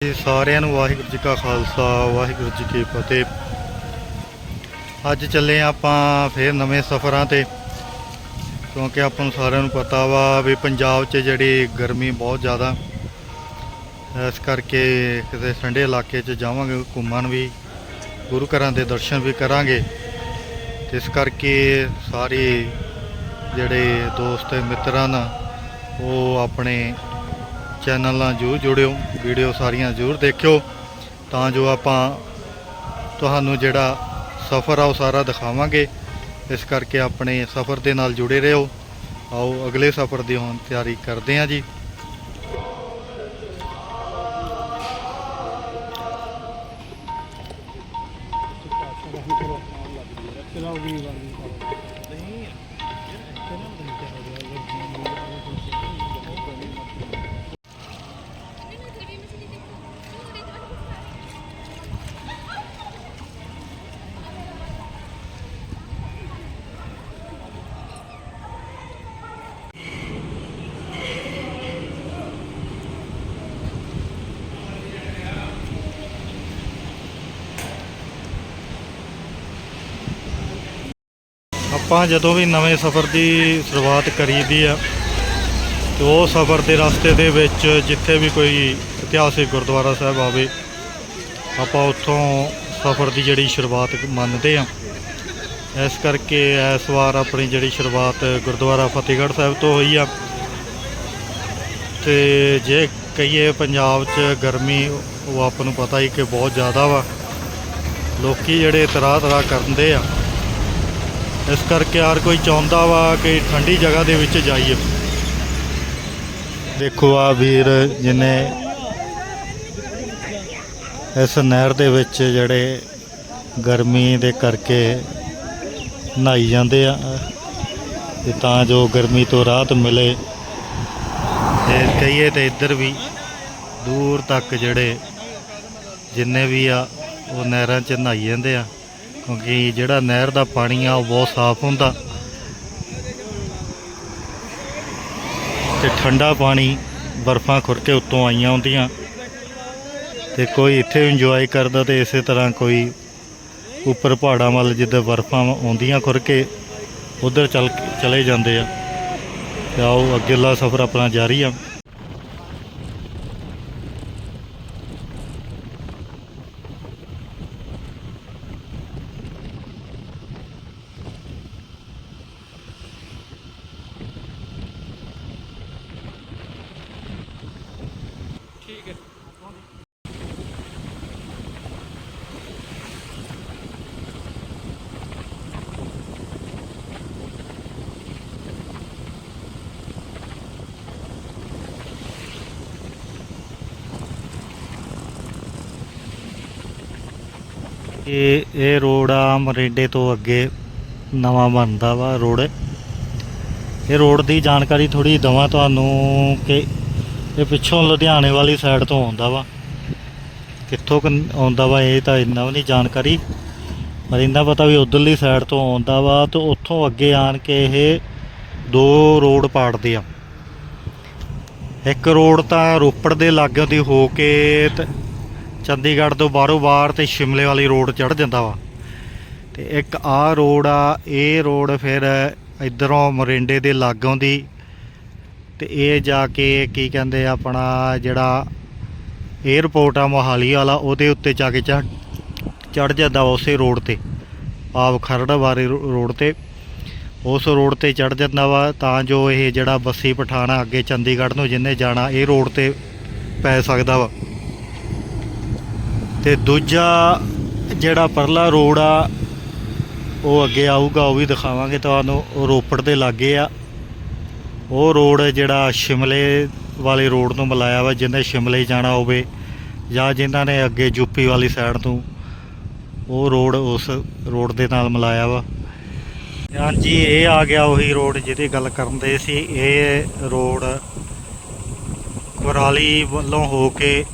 ਜੀ ਸਾਰਿਆਂ ਨੂੰ ਵਾਹਿਗੁਰੂ ਜੀ ਕਾ ਖਾਲਸਾ, ਵਾਹਿਗੁਰੂ ਜੀ ਕੀ ਫਤਿਹ। ਅੱਜ ਚੱਲੇ ਹਾਂ ਆਪਾਂ ਫੇਰ ਨਵੇਂ ਸਫ਼ਰਾਂ ਤੇ, ਕਿਉਂਕਿ ਆਪਾਂ ਨੂੰ ਸਾਰਿਆਂ ਨੂੰ ਪਤਾ ਵਾ ਵੀ ਪੰਜਾਬ 'ਚ ਜਿਹੜੀ ਗਰਮੀ ਬਹੁਤ ਜ਼ਿਆਦਾ। ਇਸ ਕਰਕੇ ਕਿਸੇ ਠੰਡੇ ਇਲਾਕੇ 'ਚ ਜਾਵਾਂਗੇ, ਘੁੰਮਣ ਵੀ, ਗੁਰੂ ਘਰਾਂ ਦੇ ਦਰਸ਼ਨ ਵੀ ਕਰਾਂਗੇ। ਇਸ ਕਰਕੇ ਸਾਰੇ ਜਿਹੜੇ ਦੋਸਤ ਮਿੱਤਰਾਂ ਨਾਲ ਉਹ ਆਪਣੇ ਚੈਨਲ ਨਾਲ ਜ਼ਰੂਰ ਜੁੜਿਓ, ਵੀਡੀਓ ਸਾਰੀਆਂ ਜ਼ਰੂਰ ਦੇਖਿਓ। ਤਾਂ ਜੋ ਆਪਾਂ ਤੁਹਾਨੂੰ ਜਿਹੜਾ ਸਫ਼ਰ ਆ ਉਹ ਸਾਰਾ ਦਿਖਾਵਾਂਗੇ। ਇਸ ਕਰਕੇ ਆਪਣੇ ਸਫ਼ਰ ਦੇ ਨਾਲ ਜੁੜੇ ਰਹੋ। ਆਓ ਅਗਲੇ ਸਫ਼ਰ ਦੀ ਹੁਣ ਤਿਆਰੀ ਕਰਦੇ ਹਾਂ ਜੀ। ਆਪਾਂ ਜਦੋਂ ਵੀ ਨਵੇਂ ਸਫ਼ਰ ਦੀ ਸ਼ੁਰੂਆਤ ਕਰੀਦੀ ਆ, ਤੇ ਉਹ ਸਫ਼ਰ ਦੇ ਰਸਤੇ ਦੇ ਵਿੱਚ ਜਿੱਥੇ ਵੀ ਕੋਈ ਇਤਿਹਾਸਿਕ ਗੁਰਦੁਆਰਾ ਸਾਹਿਬ ਆਵੇ, ਆਪਾਂ ਉੱਥੋਂ ਸਫ਼ਰ ਦੀ ਜਿਹੜੀ ਸ਼ੁਰੂਆਤ ਮੰਨਦੇ ਆ। ਇਸ ਕਰਕੇ ਇਸ ਵਾਰ ਆਪਣੀ ਜਿਹੜੀ ਸ਼ੁਰੂਆਤ ਗੁਰਦੁਆਰਾ ਫਤਿਹਗੜ੍ਹ ਸਾਹਿਬ ਤੋਂ ਹੋਈ ਆ। ਤੇ ਜੇ ਕਹੀਏ ਪੰਜਾਬ 'ਚ ਗਰਮੀ, ਉਹ ਆਪਾਂ ਨੂੰ ਪਤਾ ਹੀ ਕਿ ਬਹੁਤ ਜ਼ਿਆਦਾ ਵਾ। ਲੋਕੀ ਜਿਹੜੇ ਤਰ੍ਹਾਂ ਤਰ੍ਹਾਂ ਕਰਦੇ ਆ। ਇਸ ਕਰਕੇ ਹਰ ਕੋਈ ਚਾਹੁੰਦਾ ਵਾ ਕਿ ਠੰਡੀ ਜਗ੍ਹਾ ਦੇ ਵਿੱਚ ਜਾਈਏ। ਦੇਖੋ ਆ ਵੀਰ ਜਿਨੇ ਇਸ ਨਹਿਰ ਦੇ ਵਿੱਚ ਜਿਹੜੇ ਗਰਮੀ ਦੇ ਕਰਕੇ ਨਹਾਈ ਜਾਂਦੇ ਆ, ਤੇ ਤਾਂ ਜੋ ਗਰਮੀ ਤੋਂ ਰਾਹਤ ਮਿਲੇ, ਤੇ ਕਹੀਏ ਤੇ ਇੱਧਰ ਵੀ ਦੂਰ ਤੱਕ ਜਿਹੜੇ ਜਿੰਨੇ ਵੀ ਆ, ਉਹ ਨਹਿਰਾਂ 'ਚ ਨਹਾਈ ਜਾਂਦੇ ਆ। ਕਿਉਂਕਿ ਜਿਹੜਾ ਨਹਿਰ ਦਾ ਪਾਣੀ ਆ, ਉਹ ਬਹੁਤ ਸਾਫ਼ ਹੁੰਦਾ। ਤੇ ਠੰਡਾ ਪਾਣੀ ਬਰਫਾਂ ਖੁਰ ਕੇ ਉੱਤੋਂ ਆਈਆਂ ਹੁੰਦੀਆਂ। ਤੇ ਕੋਈ ਇੱਥੇ ਇੰਜੋਏ ਕਰਦਾ ਤੇ ਇਸੇ ਤਰ੍ਹਾਂ ਕੋਈ ਉੱਪਰ ਪਹਾੜਾਂ ਵੱਲ ਜਿੱਦਾਂ ਬਰਫਾਂ ਆਉਂਦੀਆਂ ਖੁਰ ਕੇ ਉਧਰ ਚੱਲ, ਚਲੇ ਜਾਂਦੇ ਆ। ਤੇ ਆਓ ਅੱਗੇਲਾ ਸਫ਼ਰ ਆਪਣਾ ਜਾਰੀ ਆ। ਇਹ ਇਹ ਰੋਡ ਆ ਮਰੇਡੇ ਤੋਂ ਅੱਗੇ ਨਵਾਂ ਬਣਦਾ ਵਾ ਰੋਡ। ਇਹ ਰੋਡ ਦੀ ਜਾਣਕਾਰੀ ਥੋੜੀ ਦਵਾਂ ਤੁਹਾਨੂੰ ਕਿ ਇਹ ਪਿੱਛੋਂ ਲੁਧਿਆਣੇ ਵਾਲੀ ਸਾਈਡ ਤੋਂ ਆਉਂਦਾ ਵਾ। ਕਿੱਥੋਂ ਕੁ ਆਉਂਦਾ ਵਾ ਇਹ ਤਾਂ ਇੰਨਾ ਵੀ ਨਹੀਂ ਜਾਣਕਾਰੀ। ਪਰ ਇੰਨਾ ਪਤਾ ਵੀ ਉਧਰਲੀ ਸਾਈਡ ਤੋਂ ਆਉਂਦਾ ਵਾ ਤੇ ਉੱਥੋਂ ਅੱਗੇ ਆਣ ਕੇ ਇਹ ਦੋ ਰੋਡ ਪਾੜਦੇ ਆ। ਇੱਕ ਰੋਡ ਤਾਂ ਰੋਪੜ ਦੇ ਲਾਗੇ ਦੀ ਹੋ ਕੇ ਚੰਡੀਗੜ੍ਹ ਤੋਂ ਬਾਹਰੋਂ ਬਾਹਰ ਤੇ ਸ਼ਿਮਲੇ ਵਾਲੀ ਰੋਡ ਚੜ ਜਾਂਦਾ ਵਾ। ਤੇ ਇੱਕ ਆਹ ਰੋਡ ਆ, ਇਹ ਰੋਡ ਫਿਰ ਇਧਰੋਂ ਮੋਰਿੰਡੇ ਦੇ ਲਾਗੋਂ ਦੀ। ਤੇ ਇਹ ਜਾ ਕੇ ਕੀ ਕਹਿੰਦੇ ਆਪਣਾ ਜਿਹੜਾ 에ਅਰਪੋਰਟ ਆ, ਮੋਹਾਲੀ ਵਾਲਾ, ਉਹਦੇ ਉੱਤੇ ਜਾ ਕੇ ਚੜ ਚੜ ਜਾਂਦਾ ਵਾ ਉਸੇ ਰੋਡ ਤੇ। ਆਪ ਖਰੜ ਬਾਰੇ ਰੋਡ ਤੇ। ਉਸ ਰੋਡ ਤੇ ਚੜ ਜਾਂਦਾ ਵਾ, ਤਾਂ ਜੋ ਇਹ ਜਿਹੜਾ ਬੱਸੀ ਪਠਾਣਾ ਅੱਗੇ ਚੰਡੀਗੜ੍ਹ ਨੂੰ ਜਿੰਨੇ ਜਾਣਾ, ਇਹ ਰੋਡ ਤੇ ਪੈ ਸਕਦਾ ਵਾ। ਤੇ ਦੂਜਾ ਜਿਹੜਾ ਪਰਲਾ ਰੋਡ ਆ, ਉਹ ਅੱਗੇ ਆਊਗਾ, ਉਹ ਵੀ ਦਿਖਾਵਾਂਗੇ ਤੁਹਾਨੂੰ। ਉਹ ਰੋਪੜ ਦੇ ਲਾਗੇ ਆ। ਉਹ ਰੋਡ ਜਿਹੜਾ ਸ਼ਿਮਲੇ ਵਾਲੇ ਰੋਡ ਨੂੰ ਮਿਲਾਇਆ ਵਾ, ਜਿਹਨੇ ਸ਼ਿਮਲੇ ਜਾਣਾ ਹੋਵੇ ਜਾਂ ਜਿਨ੍ਹਾਂ ਨੇ ਅੱਗੇ ਯੂਪੀ ਵਾਲੀ ਸਾਈਡ ਤੋਂ, ਉਹ ਰੋਡ ਉਸ ਰੋਡ ਦੇ ਨਾਲ ਮਿਲਾਇਆ ਵਾ। ਹਾਂਜੀ ਇਹ ਆ ਗਿਆ ਉਹੀ ਰੋਡ ਜਿਹਦੀ ਗੱਲ ਕਰਨ ਦੇ ਸੀ। ਇਹ ਰੋਡ ਕੁਰਾਲੀ ਵੱਲੋਂ ਹੋ ਕੇ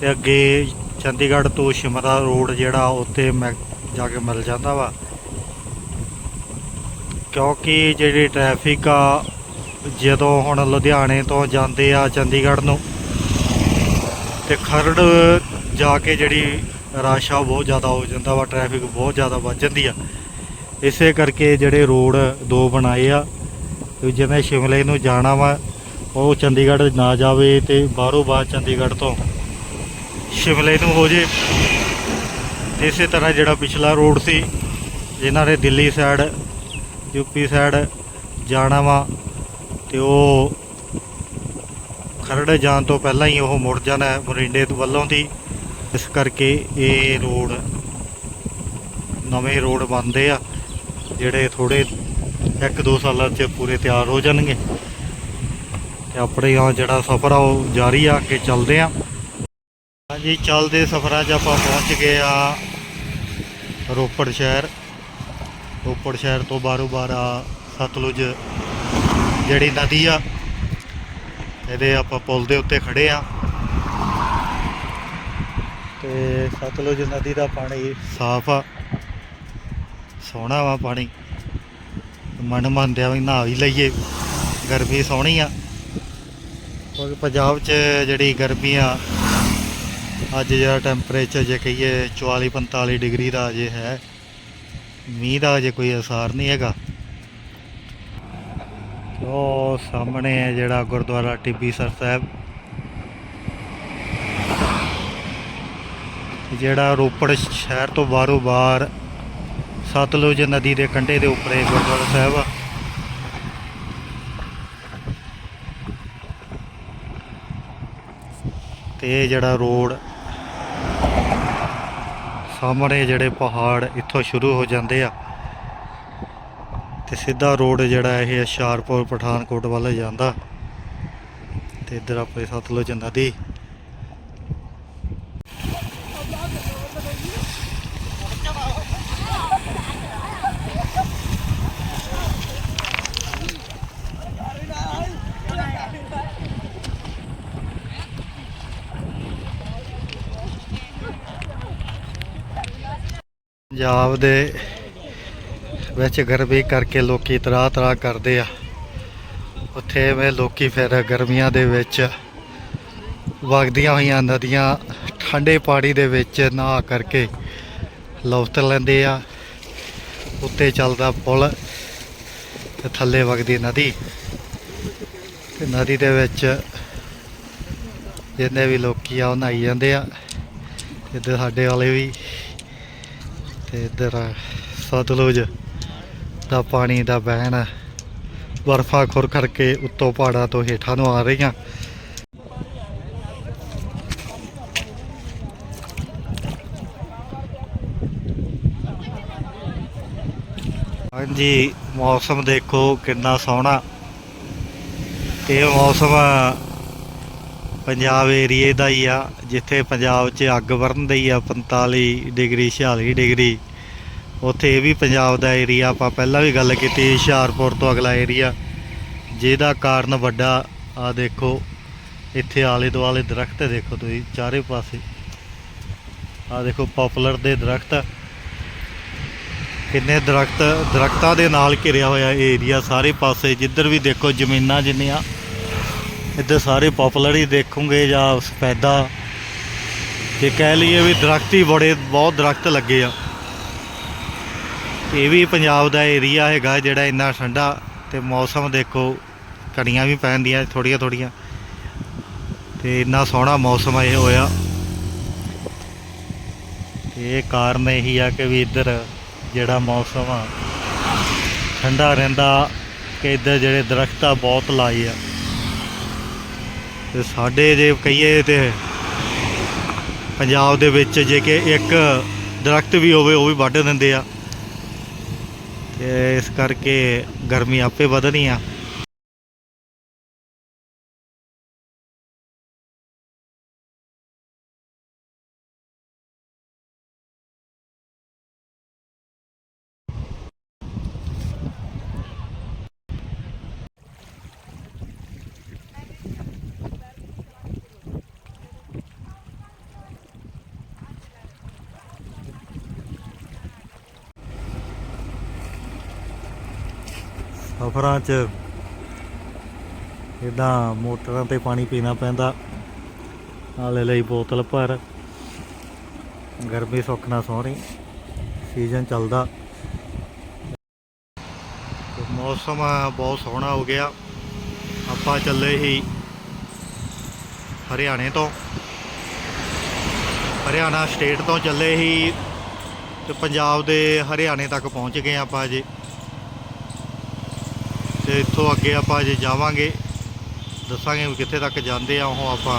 ਤੇ ਅੱਗੇ ਚੰਡੀਗੜ੍ਹ ਤੋਂ ਸ਼ਿਮਲਾ ਰੋਡ ਜਿਹੜਾ ਉੱਤੇ ਮੈਂ ਜਾ ਕੇ ਮਿਲ ਜਾਂਦਾ ਵਾ। ਕਿਉਂਕਿ ਜਿਹੜੀ ਟ੍ਰੈਫਿਕ ਆ, ਜਦੋਂ ਹੁਣ ਲੁਧਿਆਣੇ ਤੋਂ ਜਾਂਦੇ ਆ ਚੰਡੀਗੜ੍ਹ ਨੂੰ, ਤੇ ਖਰੜ ਜਾ ਕੇ ਜਿਹੜੀ ਰਸ਼ ਆ ਬਹੁਤ ਜ਼ਿਆਦਾ ਹੋ ਜਾਂਦਾ ਵਾ ਟ੍ਰੈਫਿਕ ਬਹੁਤ ਜ਼ਿਆਦਾ ਵੱਧ ਜਾਂਦੀ ਆ। ਇਸੇ ਕਰਕੇ ਜਿਹੜੇ ਰੋਡ ਦੋ ਬਣਾਏ ਆ ਜਿਵੇਂ ਸ਼ਿਮਲੇ ਨੂੰ ਜਾਣਾ ਵਾ, ਉਹ ਚੰਡੀਗੜ੍ਹ ਨਾ ਜਾਵੇ ਤੇ ਬਾਹਰੋਂ ਬਾਹਰ ਚੰਡੀਗੜ੍ਹ ਤੋਂ ਸ਼ਿਮਲੇ ਨੂੰ ਹੋ ਜੇ। ਇਸੇ ਤਰ੍ਹਾਂ ਜਿਹੜਾ ਪਿਛਲਾ ਰੋਡ ਸੀ ਜਿਨ੍ਹਾਂ ਨੇ ਦਿੱਲੀ ਸਾਈਡ ਯੂਪੀ ਸਾਈਡ ਜਾਣਾ ਵਾ ਤੇ ਉਹ ਖਰੜ ਜਾਣ ਤੋਂ ਪਹਿਲਾਂ ਹੀ ਉਹ ਮੁੜ ਜਾਣਾ ਹੈ ਮੋਰਿੰਡੇ ਤੋਂ ਵੱਲੋਂ ਦੀ। ਇਸ ਕਰਕੇ ਇਹ ਰੋਡ, ਨਵੇਂ ਰੋਡ ਬਣਦੇ ਆ, ਜਿਹੜੇ ਥੋੜੇ ਇੱਕ ਦੋ ਸਾਲਾਂ 'ਚ ਪੂਰੇ ਤਿਆਰ ਹੋ ਜਾਣਗੇ। ਤੇ ਆਪਣੇ ਆ ਜਿਹੜਾ ਸਫ਼ਰ ਆ, ਉਹ ਜਾਰੀ ਆ ਕੇ ਚੱਲਦੇ ਆ। ਹਾਂਜੀ ਚੱਲਦੇ ਸਫ਼ਰਾਂ 'ਚ ਆਪਾਂ ਪਹੁੰਚ ਗਏ ਆ ਰੋਪੜ ਸ਼ਹਿਰ। ਰੋਪੜ ਸ਼ਹਿਰ ਤੋਂ ਬਾਹਰੋਂ ਬਾਹਰ ਆ ਸਤਲੁਜ ਜਿਹੜੀ ਨਦੀ ਆ, ਇਹਦੇ ਆਪਾਂ ਪੁਲ ਦੇ ਉੱਤੇ ਖੜੇ ਆ। ਤੇ ਸਤਲੁਜ ਨਦੀ ਦਾ ਪਾਣੀ ਸਾਫ਼ ਆ, ਸੋਹਣਾ ਵਾ ਪਾਣੀ। ਮਨ ਮੰਨਦਿਆ ਵੀ ਨਹਾ ਹੀ ਲਈਏ, ਗਰਮੀ ਸੋਹਣੀ ਆ। ਕਿਉਂਕਿ ਪੰਜਾਬ 'ਚ ਜਿਹੜੀ ਗਰਮੀ ਆ ਅੱਜ ਜਿਹੜਾ ਟੈਂਪਰੇਚਰ ਜੇ ਕਹੀਏ 44 45 ਡਿਗਰੀ ਦਾ ਅਜੇ ਹੈ, ਮੀਂਹ ਦਾ ਅਜੇ ਕੋਈ ਅਸਾਰ ਨਹੀਂ ਹੈਗਾ। ਉਹ ਸਾਹਮਣੇ ਹੈ ਜਿਹੜਾ ਗੁਰਦੁਆਰਾ ਟਿੱਬੀ ਸਰ ਸਾਹਿਬ। ਜਿਹੜਾ ਰੋਪੜ ਸ਼ਹਿਰ ਤੋਂ ਬਾਹਰੋਂ ਬਾਹਰ ਸਤਲੁਜ ਨਦੀ ਦੇ ਕੰਢੇ ਦੇ ਉੱਪਰ ਇਹ ਗੁਰਦੁਆਰਾ ਸਾਹਿਬ ਆ। ਤੇ ਇਹ ਜਿਹੜਾ ਰੋਡ ਸਾਹਮਣੇ ਜਿਹੜੇ ਪਹਾੜ ਇੱਥੋਂ ਸ਼ੁਰੂ ਹੋ ਜਾਂਦੇ ਆ ਤੇ ਸਿੱਧਾ ਰੋਡ ਜਿਹੜਾ ਇਹ ਹੁਸ਼ਿਆਰਪੁਰ, ਪਠਾਨਕੋਟ ਵੱਲ ਜਾਂਦਾ ਤੇ ਇੱਧਰ ਆਪਣੇ ਸਤਲੁਜ ਨਦੀ। ਪੰਜਾਬ ਦੇ ਵਿੱਚ ਗਰਮੀ ਕਰਕੇ ਲੋਕੀ ਤਰਾਹ ਤਰਾ ਕਰਦੇ ਆ। ਉੱਥੇ ਵੇ ਲੋਕੀ ਫਿਰ ਗਰਮੀਆਂ ਦੇ ਵਿੱਚ ਵਗਦੀਆਂ ਹੋਈਆਂ ਨਦੀਆਂ ਠੰਡੇ ਪਾਣੀ ਦੇ ਵਿੱਚ ਨਹਾ ਕਰਕੇ ਲੁਫਤ ਲੈਂਦੇ ਆ। ਉੱਤੇ ਚੱਲਦਾ ਪੁਲ ਤੇ ਥੱਲੇ ਵਗਦੀ ਨਦੀ। ਤੇ ਨਦੀ ਦੇ ਵਿੱਚ ਜਿੰਨੇ ਵੀ ਲੋਕੀ ਆ ਉਹ ਨਹਾਈ ਜਾਂਦੇ ਆ। ਇੱਧਰ ਸਾਡੇ ਵਾਲੇ ਵੀ ਤੇ ਇੱਧਰ ਸਤਲੁਜ ਦਾ ਪਾਣੀ ਦਾ ਵਹਿਣ ਬਰਫਾਂ ਖੁਰ ਕਰਕੇ ਉੱਤੋਂ ਪਹਾੜਾਂ ਤੋਂ ਹੇਠਾਂ ਨੂੰ ਆ ਰਹੀਆਂ। ਹਾਂਜੀ, ਮੌਸਮ ਦੇਖੋ ਕਿੰਨਾ ਸੋਹਣਾ। ਇਹ ਮੌਸਮ ਪੰਜਾਬ ਏਰੀਏ ਦਾ ਹੀ ਆ, ਜਿੱਥੇ ਪੰਜਾਬ 'ਚ ਅੱਗ ਵਰਨਦੀ ਆ 45 ਡਿਗਰੀ 46 ਡਿਗਰੀ। ਉੱਥੇ ਇਹ ਵੀ ਪੰਜਾਬ ਦਾ ਏਰੀਆ ਆਪਾਂ ਪਹਿਲਾਂ ਵੀ ਗੱਲ ਕੀਤੀ ਹੁਸ਼ਿਆਰਪੁਰ ਤੋਂ ਅਗਲਾ ਏਰੀਆ ਜਿਹਦਾ ਕਾਰਨ ਵੱਡਾ, ਆ ਦੇਖੋ, ਇੱਥੇ ਆਲੇ ਦੁਆਲੇ ਦਰਖਤ ਦੇਖੋ ਤੁਸੀਂ, ਚਾਰੇ ਪਾਸੇ। ਆ ਦੇਖੋ, ਪਪੂਲਰ ਦੇ ਦਰਖਤ। ਕਿੰਨੇ ਦਰਖਤ, ਦਰਖਤਾਂ ਦੇ ਨਾਲ ਘਿਰਿਆ ਹੋਇਆ ਏਰੀਆ ਸਾਰੇ ਪਾਸੇ। ਜਿੱਧਰ ਵੀ ਦੇਖੋ, ਜ਼ਮੀਨਾਂ ਜਿੰਨੀਆਂ ਇੱਧਰ ਸਾਰੇ ਪਪੂਲਰ ਹੀ ਦੇਖੋਗੇ ਜਾਂ ਸਫੈਦਾ। ਤੇ ਕਹਿ ਲਈਏ ਵੀ ਦਰਖਤ ਹੀ ਬੜੇ, ਬਹੁਤ ਦਰਖਤ ਲੱਗੇ ਆ। ਇਹ ਵੀ ਪੰਜਾਬ ਦਾ ਏਰੀਆ ਹੈਗਾ ਜਿਹੜਾ ਇੰਨਾ ਠੰਡਾ ਤੇ ਮੌਸਮ ਦੇਖੋ ਕਣੀਆਂ ਵੀ ਪੈਂਦੀਆਂ ਥੋੜੀਆਂ ਥੋੜੀਆਂ ਤੇ ਇੰਨਾ ਸੋਹਣਾ ਮੌਸਮ ਇਹ ਹੋਇਆ। ਤੇ ਇਹ ਕਾਰਨ ਇਹੀ ਆ ਕਿ ਵੀ ਇੱਧਰ ਜਿਹੜਾ ਮੌਸਮ ਆ, ਠੰਡਾ ਰਹਿੰਦਾ ਕਿ ਇੱਧਰ ਜਿਹੜੇ ਦਰਖਤ ਆ ਬਹੁਤ ਲਾਏ ਆ। ਤੇ ਸਾਡੇ ਜੇ ਕਹੀਏ ਤੇ ਪੰਜਾਬ ਦੇ ਵਿੱਚ ਜੇ ਕਿ ਇੱਕ ਦਰਖਤ ਵੀ ਹੋਵੇ, ਉਹ ਵੀ ਵੱਢ ਦਿੰਦੇ ਆ। ਤੇ ਇਸ ਕਰਕੇ ਗਰਮੀ ਆਪੇ ਵਧਣੀ ਆ। ਸਫ਼ਰਾਂ 'ਚ ਇਦਾਂ ਮੋਟਰਾਂ ਤੇ ਪਾਣੀ ਪੀਣਾ ਪੈਂਦਾ ਨਾਲੇ ਲਈ ਬੋਤਲ ਭਰ। ਗਰਮੀ ਸੁੱਖ ਨਾ ਸੋਹਣੀ ਸੀਜ਼ਨ ਚੱਲਦਾ। ਮੌਸਮ ਬਹੁਤ ਸੋਹਣਾ ਹੋ ਗਿਆ। ਆਪਾਂ ਚੱਲੇ ਹੀ ਹਰਿਆਣੇ ਤੋਂ। ਹਰਿਆਣਾ ਸਟੇਟ ਤੋਂ ਚੱਲੇ ਹੀ ਤੇ ਪੰਜਾਬ ਦੇ ਹਰਿਆਣੇ ਤੱਕ ਪਹੁੰਚ ਗਏ ਆਪਾਂ ਅਜੇ ਇੱਥੋਂ ਅੱਗੇ ਆਪਾਂ ਅਜੇ ਜਾਵਾਂਗੇ। ਦੱਸਾਂਗੇ ਵੀ ਕਿੱਥੇ ਤੱਕ ਜਾਂਦੇ ਆ, ਉਹ ਆਪਾਂ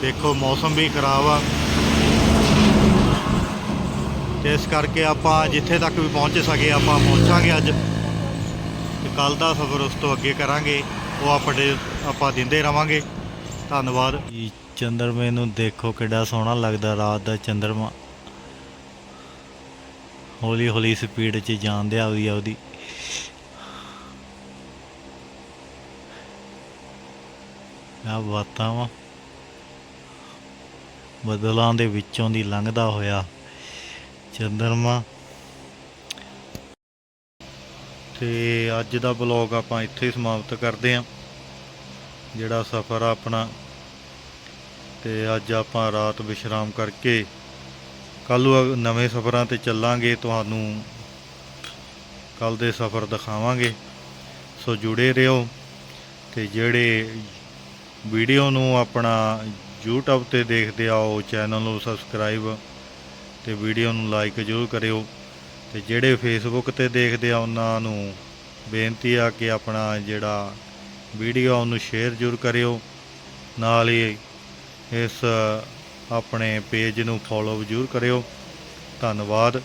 ਦੇਖੋ, ਮੌਸਮ ਵੀ ਖਰਾਬ ਆ। ਤੇ ਇਸ ਕਰਕੇ ਆਪਾਂ ਜਿੱਥੇ ਤੱਕ ਵੀ ਪਹੁੰਚ ਸਕੇ, ਆਪਾਂ ਪਹੁੰਚਾਂਗੇ ਅੱਜ। ਤੇ ਕੱਲ ਦਾ ਸਫ਼ਰ ਉਸ ਤੋਂ ਅੱਗੇ ਕਰਾਂਗੇ। ਉਹ ਆਪਣੇ, ਆਪਾਂ ਦਿੰਦੇ ਰਵਾਂਗੇ। ਧੰਨਵਾਦ। ਚੰਦਰਮੇ ਨੂੰ ਦੇਖੋ, ਕਿੱਡਾ ਸੋਹਣਾ ਲੱਗਦਾ ਰਾਤ ਦਾ ਚੰਦਰਮਾ। ਹੌਲੀ ਹੌਲੀ ਸਪੀਡ 'ਚ ਜਾਂਦੇ ਆਉਦੀ ਆਉਦੀ ਆ ਬਾਤਾਂ ਵਾ ਬਦਲਾਂ ਦੇ ਵਿੱਚੋਂ ਦੀ ਲੰਘਦਾ ਹੋਇਆ ਚੰਦਰਮਾ। ਤੇ ਅੱਜ ਦਾ ਬਲੌਗ ਆਪਾਂ ਇੱਥੇ ਹੀ ਸਮਾਪਤ ਕਰਦੇ ਹਾਂ। ਜਿਹੜਾ ਸਫ਼ਰ ਆ ਆਪਣਾ। ਤੇ ਅੱਜ ਆਪਾਂ ਰਾਤ ਵਿਸ਼ਰਾਮ ਕਰਕੇ ਕੱਲ ਨੂੰ ਨਵੇਂ ਸਫ਼ਰਾਂ ਤੇ ਚੱਲਾਂਗੇ। ਤੁਹਾਨੂੰ ਕੱਲ ਦੇ ਸਫ਼ਰ ਦਿਖਾਵਾਂਗੇ। ਸੋ ਜੁੜੇ ਰਹੋ ਤੇ ਜਿਹੜੇ ਵੀਡੀਓ ਨੂੰ ਆਪਣਾ YouTube ਤੇ ਦੇਖਦੇ ਆਓ, ਚੈਨਲ ਨੂੰ ਸਬਸਕ੍ਰਾਈਬ ਤੇ ਵੀਡੀਓ ਨੂੰ ਲਾਈਕ ਜ਼ਰੂਰ ਕਰਿਓ। ਤੇ ਜਿਹੜੇ ਫੇਸਬੁੱਕ ਤੇ ਦੇਖਦੇ ਆ, ਉਹਨਾਂ ਨੂੰ ਬੇਨਤੀ ਆ ਕਿ ਆਪਣਾ ਜਿਹੜਾ ਵੀਡੀਓ ਉਹਨੂੰ ਸ਼ੇਅਰ ਜ਼ਰੂਰ ਕਰਿਓ। ਨਾਲ ਹੀ ਇਸ ਆਪਣੇ ਪੇਜ ਨੂੰ ਫੋਲੋ ਜ਼ਰੂਰ ਕਰਿਓ। ਧੰਨਵਾਦ।